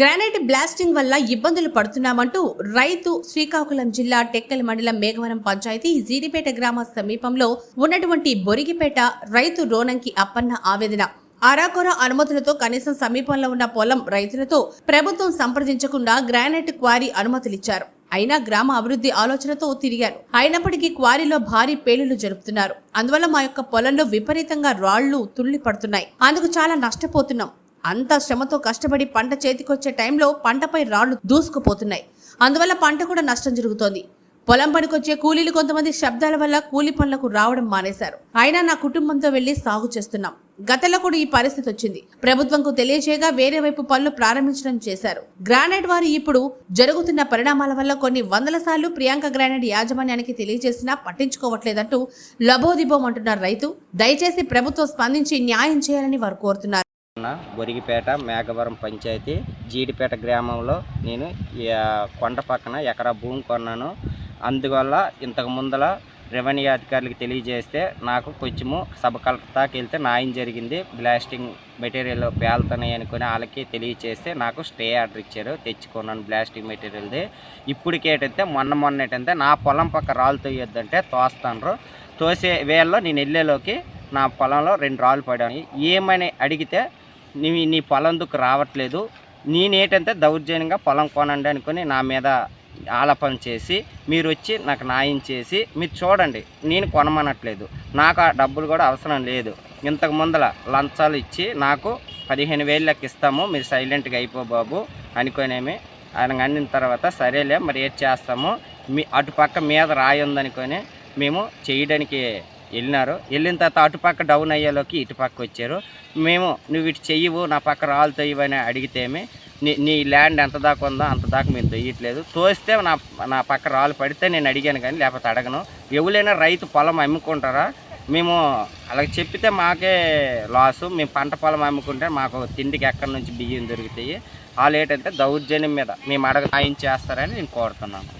Granite blasting వల్ల ఇబ్బందులు పడుతున్నామంటూ రైతు శ్రీకాకుళం జిల్లా టెక్కలి మండలం మేఘవరం పంచాయతీ జీడిపేట గ్రామ సమీపంలో ఉన్నటువంటి బొరిగిపేట రైతు రోనంకి అప్పన్న ఆవేదన. అరాకొర అనుమతులతో కనీసం సమీపంలో ఉన్న పొలం రైతులతో ప్రభుత్వం సంప్రదించకుండా గ్రానైట్ క్వారీ అనుమతులిచ్చారు. అయినా గ్రామ అభివృద్ధి ఆలోచనతో తిరిగారు. అయినప్పటికీ క్వారీలో భారీ పేలులు జరుపుతున్నారు. అందువల్ల మా యొక్క పొలంలో విపరీతంగా రాళ్ళు తుళ్ళి పడుతున్నాయి. అందుకు చాలా నష్టపోతున్నాం. అంత శ్రమతో కష్టపడి పంట చేతికొచ్చే టైంలో పంటపై రాళ్ళు దూసుకుపోతున్నాయి. అందువల్ల పంట కూడా నష్టం జరుగుతోంది. పొలం పనికొచ్చే కూలీలు కొంతమంది శబ్దాల వల్ల కూలి పనులకు రావడం మానేశారు. అయినా నా కుటుంబంతో వెళ్ళి సాగు చేస్తున్నాం. గతంలో కూడా ఈ పరిస్థితి వచ్చింది. ప్రభుత్వంకు తెలియజేయగా వేరే వైపు పనులు ప్రారంభించడం చేశారు. గ్రానైట్ వారు ఇప్పుడు జరుగుతున్న పరిణామాల వల్ల కొన్ని వందల సార్లు ప్రియాంక గ్రానైట్ యాజమాన్యానికి తెలియజేసినా పట్టించుకోవట్లేదంటూ లభోదిభం అంటున్నారు రైతు. దయచేసి ప్రభుత్వం స్పందించి న్యాయం చేయాలని వారు కోరుతున్నారు. బొరిగిపేట మేఘవరం పంచాయతీ జీడిపేట గ్రామంలో నేను కొండ పక్కన ఎకరా భూమి కొన్నాను. అందువల్ల ఇంతకు ముందల రెవెన్యూ అధికారులకు తెలియజేస్తే నాకు కొంచెము సబ్ కలెక్టర్కి వెళ్తే న్యాయం జరిగింది. బ్లాస్టింగ్ మెటీరియల్ పేలుతున్నాయి అనుకుని వాళ్ళకి తెలియజేస్తే నాకు స్టే ఆర్డర్ ఇచ్చారు. తెచ్చుకున్నాను బ్లాస్టింగ్ మెటీరియల్ది. ఇప్పటికేటైతే మొన్న మొన్న నా పొలం పక్క రాళ్ళు తోయొద్దంటే తోస్తాను తోసే వేళ్ళలో నేను వెళ్ళేలోకి నా పొలంలో రెండు రాళ్ళు పడాను ఏమని అడిగితే నీ నీ పొలందుకు రావట్లేదు. నేనేటంటే దౌర్జన్యంగా పొలం కొనండి అనుకుని నా మీద ఆలపం చేసి మీరు వచ్చి నాకు న్యాయం చేసి మీరు చూడండి నేను కొనమనట్లేదు. నాకు ఆ డబ్బులు కూడా అవసరం లేదు. ఇంతకు ముందల లంచాలు ఇచ్చి నాకు పదిహేను వేలు లెక్క ఇస్తాము మీరు సైలెంట్గా అయిపో బాబు అనుకునేమి. ఆయన అందిన తర్వాత సరేలే మరి ఏం చేస్తాము? మీ అటుపక్క మీద రాయి ఉందనుకొని మేము చేయడానికి వెళ్ళినారు. వెళ్ళిన తర్వాత అటుపక్క డౌన్ అయ్యేలోకి ఇటుపక్క వచ్చారు. మేము నువ్వు ఇటు చెయ్యవు నా పక్క రాళ్ళు తొయ్యవని అడిగితేమి నీ నీ ల్యాండ్ ఎంత దాకా ఉందో అంత దాకా మేము తొయ్యట్లేదు తోస్తే నా నా పక్క రాళ్ళు పడితే నేను అడిగాను కానీ లేకపోతే అడగను. ఎవరైనా రైతు పొలం అమ్ముకుంటారా? మేము అలా చెప్పితే మాకే లాసు మేము పంట పొలం అమ్ముకుంటే మాకు తిండికి ఎక్కడి నుంచి బియ్యం దొరుకుతాయి. వాళ్ళు ఏంటంటే దౌర్జన్యం మీద మేము అడగ సాయం చేస్తారని నేను కోరుతున్నాను.